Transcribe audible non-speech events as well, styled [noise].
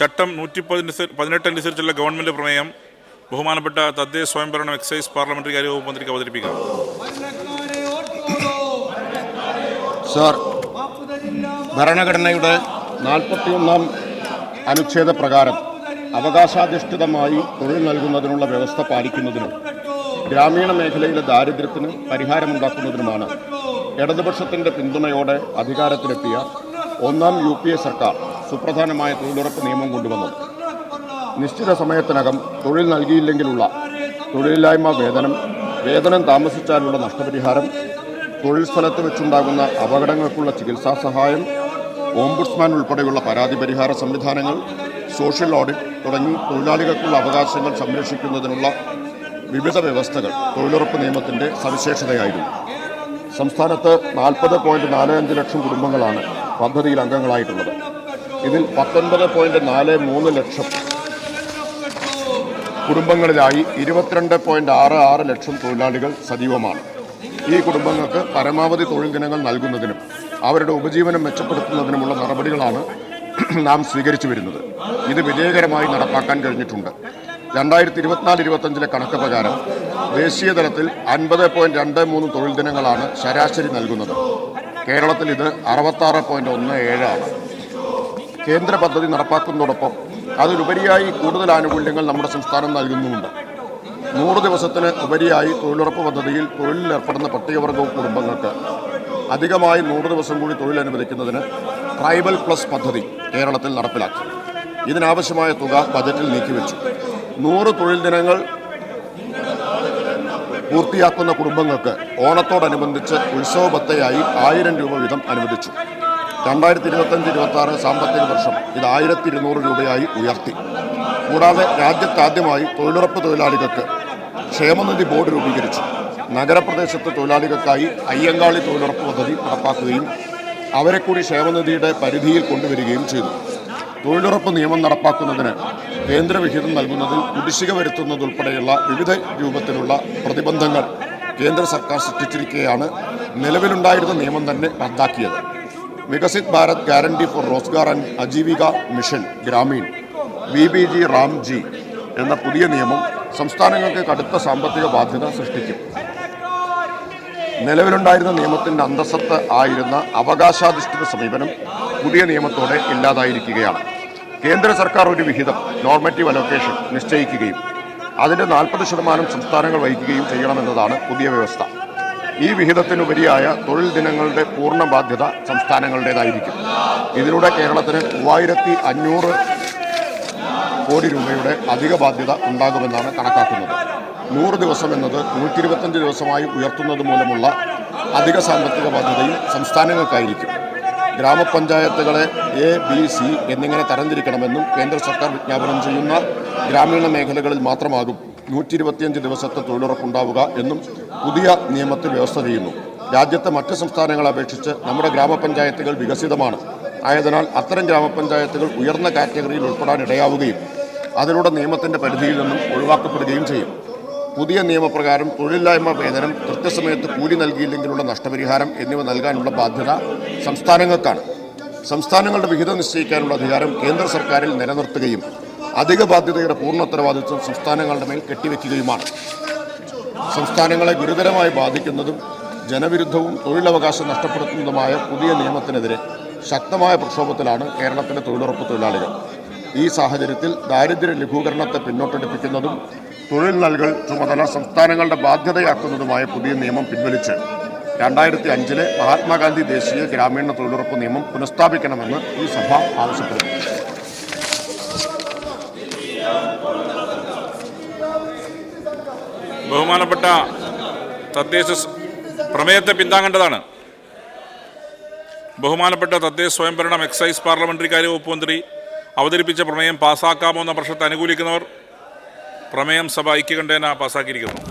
ചട്ടം നൂറ്റി പതിനെട്ട് അനുസരിച്ചുള്ള ഗവൺമെന്റ് പ്രമേയം ബഹുമാനപ്പെട്ട തദ്ദേശ സ്വയംഭരണം എക്സൈസ് പാർലമെന്ററി കാര്യ വകുപ്പ് മന്ത്രിക്ക് അവതരിപ്പിക്കാം. സാർ ഭരണഘടനയുടെ നാൽപ്പത്തിയൊന്നാം അനുച്ഛേദ പ്രകാരം അവകാശാധിഷ്ഠിതമായി തൊഴിൽ നൽകുന്നതിനുള്ള വ്യവസ്ഥ പാലിക്കുന്നതിനും ഗ്രാമീണ മേഖലയിലെ ദാരിദ്ര്യത്തിന് പരിഹാരമുണ്ടാക്കുന്നതിനുമാണ് ഇടതുപക്ഷത്തിന്റെ പിന്തുണയോടെ അധികാരത്തിലെത്തിയ ഒന്നാം യു സർക്കാർ. സുപ്രധാനമായ തൊഴിലുറപ്പ് നിയമം കൊണ്ടുവന്നത് നിശ്ചിത സമയത്തിനകം തൊഴിൽ നൽകിയില്ലെങ്കിലുള്ള തൊഴിലില്ലായ്മ വേതനം വേതനം താമസിച്ചാലുള്ള നഷ്ടപരിഹാരം തൊഴിൽ സ്ഥലത്ത് വെച്ചുണ്ടാകുന്ന അപകടങ്ങൾക്കുള്ള ചികിത്സാ സഹായം ഓംബുഡ്സ്മാൻ ഉൾപ്പെടെയുള്ള പരാതി പരിഹാര സംവിധാനങ്ങൾ സോഷ്യൽ ഓഡിറ്റ് തുടങ്ങി തൊഴിലാളികൾക്കുള്ള അവകാശങ്ങൾ സംരക്ഷിക്കുന്നതിനുള്ള വിവിധ വ്യവസ്ഥകൾ തൊഴിലുറപ്പ് നിയമത്തിന്റെ സവിശേഷതയായിരുന്നു. സംസ്ഥാനത്ത് നാൽപ്പത് പോയിന്റ് നാല് അഞ്ച് ലക്ഷം കുടുംബങ്ങളാണ് പദ്ധതിയിൽ അംഗങ്ങളായിട്ടുള്ളത്. ഇതിൽ പത്തൊൻപത് പോയിന്റ് നാല് മൂന്ന് ലക്ഷം കുടുംബങ്ങളിലായി ഇരുപത്തിരണ്ട് പോയിന്റ് ആറ് ആറ് ലക്ഷം തൊഴിലാളികൾ സജീവമാണ്. ഈ കുടുംബങ്ങൾക്ക് പരമാവധി തൊഴിൽ ദിനങ്ങൾ നൽകുന്നതിനും അവരുടെ ഉപജീവനം മെച്ചപ്പെടുത്തുന്നതിനുമുള്ള നടപടികളാണ് [clears throat] നാം സ്വീകരിച്ചു വരുന്നത്. ഇത് വിജയകരമായി നടപ്പാക്കാൻ കഴിഞ്ഞിട്ടുണ്ട്. രണ്ടായിരത്തി ഇരുപത്തിനാല് ഇരുപത്തഞ്ചിലെ കണക്ക് പ്രകാരം ദേശീയ തലത്തിൽ അൻപത് പോയിന്റ് രണ്ട് മൂന്ന് തൊഴിൽ ദിനങ്ങളാണ് ശരാശരി നൽകുന്നത്. കേരളത്തിൽ ഇത് അറുപത്താറ് പോയിന്റ് ഒന്ന് ഏഴാണ് കേന്ദ്ര പദ്ധതി നടപ്പാക്കുന്നതോടൊപ്പം അതിലുപരിയായി കൂടുതൽ ആനുകൂല്യങ്ങൾ നമ്മുടെ സംസ്ഥാനം നൽകുന്നുമുണ്ട്. നൂറ് ദിവസത്തിന് ഉപരിയായി തൊഴിലുറപ്പ് പദ്ധതിയിൽ തൊഴിലിലേർപ്പെടുന്ന പട്ടികവർഗ കുടുംബങ്ങൾക്ക് അധികമായി നൂറ് ദിവസം കൂടി തൊഴിൽ അനുവദിക്കുന്നതിന് ട്രൈബൽ പ്ലസ് പദ്ധതി കേരളത്തിൽ നടപ്പിലാക്കി. ഇതിനാവശ്യമായ തുക ബജറ്റിൽ നീക്കിവെച്ചു. നൂറ് തൊഴിൽ ദിനങ്ങൾ പൂർത്തിയാക്കുന്ന കുടുംബങ്ങൾക്ക് ഓണത്തോടനുബന്ധിച്ച് ഉത്സവ ബത്തയായി ആയിരം രൂപ വീതം അനുവദിച്ചു. രണ്ടായിരത്തി ഇരുപത്തഞ്ച് ഇരുപത്തി ആറ് സാമ്പത്തിക വർഷം ഇത് ആയിരത്തി ഇരുന്നൂറ് രൂപയായി ഉയർത്തി. കൂടാതെ രാജ്യത്താദ്യമായി തൊഴിലുറപ്പ് തൊഴിലാളികൾക്ക് ക്ഷേമനിധി ബോർഡ് രൂപീകരിച്ചു. നഗരപ്രദേശത്തെ തൊഴിലാളികൾക്കായി അയ്യങ്കാളി തൊഴിലുറപ്പ് പദ്ധതി നടപ്പാക്കുകയും അവരെ കൂടി ക്ഷേമനിധിയുടെ പരിധിയിൽ കൊണ്ടുവരികയും ചെയ്തു. തൊഴിലുറപ്പ് നിയമം നടപ്പാക്കുന്നതിന് കേന്ദ്രവിഹിതം നൽകുന്നതിൽ കുടിശ്ശിക വരുത്തുന്നതുൾപ്പെടെയുള്ള വിവിധ രൂപത്തിലുള്ള പ്രതിബന്ധങ്ങൾ കേന്ദ്ര സർക്കാർ സൃഷ്ടിച്ചിരിക്കുകയാണ് നിലവിലുണ്ടായിരുന്ന നിയമം തന്നെ റദ്ദാക്കിയത്. Viksit Bharat guarantee for Rozgar and Ajeevika mission Grameen. V B G Ram G എന്ന പുതിയ നിയമം സംസ്ഥാനങ്ങൾക്ക് കടുത്ത സാമ്പത്തിക ബാധ്യത സൃഷ്ടിക്കും. നിലവിലുണ്ടായിരുന്ന നിയമത്തിന്റെ അന്തസ്സത്ത് ആയിരുന്ന അവകാശാധിഷ്ഠിത സമീപനം പുതിയ നിയമത്തോടെ ഇല്ലാതായിരിക്കുകയാണ്. കേന്ദ്ര സർക്കാർ ഒരു വിഹിതം നോർമറ്റീവ് അലോക്കേഷൻ നിശ്ചയിക്കുകയും അതിന്റെ നാൽപ്പത് ശതമാനം സംസ്ഥാനങ്ങൾ വഹിക്കുകയും ചെയ്യണമെന്നതാണ് പുതിയ വ്യവസ്ഥ. ഈ വിഹിതത്തിനുപരിയായ തൊഴിൽ ദിനങ്ങളുടെ പൂർണ ബാധ്യത സംസ്ഥാനങ്ങളുടേതായിരിക്കും. ഇതിലൂടെ കേരളത്തിന് മൂവായിരത്തി അഞ്ഞൂറ് കോടി രൂപയുടെ അധിക ബാധ്യത ഉണ്ടാകുമെന്നാണ് കണക്കാക്കുന്നത്. നൂറ് ദിവസം എന്നത് നൂറ്റി ഇരുപത്തഞ്ച് ദിവസമായി ഉയർത്തുന്നത് മൂലമുള്ള അധിക സാമ്പത്തിക ബാധ്യതയും സംസ്ഥാനങ്ങൾക്കായിരിക്കും. ഗ്രാമപഞ്ചായത്തുകളെ എ ബി സി എന്നിങ്ങനെ തരംതിരിക്കണമെന്നും കേന്ദ്ര സർക്കാർ വിജ്ഞാപനം ചെയ്യുന്ന ഗ്രാമീണ മേഖലകളിൽ മാത്രമാകും നൂറ്റി ഇരുപത്തിയഞ്ച് ദിവസത്തെ തൊഴിലുറപ്പുണ്ടാവുക എന്നും പുതിയ നിയമത്തിൽ വ്യവസ്ഥ ചെയ്യുന്നു. രാജ്യത്തെ മറ്റ് സംസ്ഥാനങ്ങളെ അപേക്ഷിച്ച് നമ്മുടെ ഗ്രാമപഞ്ചായത്തുകൾ വികസിതമാണ്. ആയതിനാൽ അത്തരം ഗ്രാമപഞ്ചായത്തുകൾ ഉയർന്ന കാറ്റഗറിയിൽ ഉൾപ്പെടാൻ ഇടയാവുകയും അതിലൂടെ നിയമത്തിന്റെ പരിധിയിൽ നിന്നും ഒഴിവാക്കപ്പെടുകയും ചെയ്യും. പുതിയ നിയമപ്രകാരം തൊഴിലില്ലായ്മ വേതനം കൃത്യസമയത്ത് കൂലി നൽകിയില്ലെങ്കിലുള്ള നഷ്ടപരിഹാരം എന്നിവ നൽകാനുള്ള ബാധ്യത സംസ്ഥാനങ്ങൾക്കാണ്. സംസ്ഥാനങ്ങളുടെ വിഹിതം നിശ്ചയിക്കാനുള്ള അധികാരം കേന്ദ്ര സർക്കാരിൽ നിലനിർത്തുകയും അധിക ബാധ്യതയുടെ പൂർണ ഉത്തരവാദിത്വം സംസ്ഥാനങ്ങളുടെ മേൽ കെട്ടിവെക്കുകയുമാണ്. സംസ്ഥാനങ്ങളെ ഗുരുതരമായി ബാധിക്കുന്നതും ജനവിരുദ്ധവും തൊഴിലവകാശം നഷ്ടപ്പെടുത്തുന്നതുമായ പുതിയ നിയമത്തിനെതിരെ ശക്തമായ പ്രക്ഷോഭത്തിലാണ് കേരളത്തിലെ തൊഴിലുറപ്പ് തൊഴിലാളികൾ. ഈ സാഹചര്യത്തിൽ ദാരിദ്ര്യ ലഘൂകരണത്തെ പിന്നോട്ടടിപ്പിക്കുന്നതും തൊഴിൽ നൽകൽ ചുമതല സംസ്ഥാനങ്ങളുടെ ബാധ്യതയാക്കുന്നതുമായ പുതിയ നിയമം പിൻവലിച്ച് രണ്ടായിരത്തി അഞ്ചിലെ മഹാത്മാഗാന്ധി ദേശീയ ഗ്രാമീണ തൊഴിലുറപ്പ് നിയമം പുനഃസ്ഥാപിക്കണമെന്ന് ഈ സഭ ആവശ്യപ്പെടുന്നു ബഹുമാനപ്പെട്ട തദ്ദേശ പ്രമേയത്തെ പിന്താങ്ങേണ്ടതാണ്. ബഹുമാനപ്പെട്ട തദ്ദേശ സ്വയംഭരണം എക്സൈസ് പാർലമെന്ററി കാര്യ വകുപ്പ് മന്ത്രി അവതരിപ്പിച്ച പ്രമേയം പാസ്സാക്കാമോ എന്ന പ്രശ്നത്തെ അനുകൂലിക്കുന്നവർ പ്രമേയം സഭ ഐക്യകണ്ഠേന പാസ്സാക്കിയിരിക്കുന്നു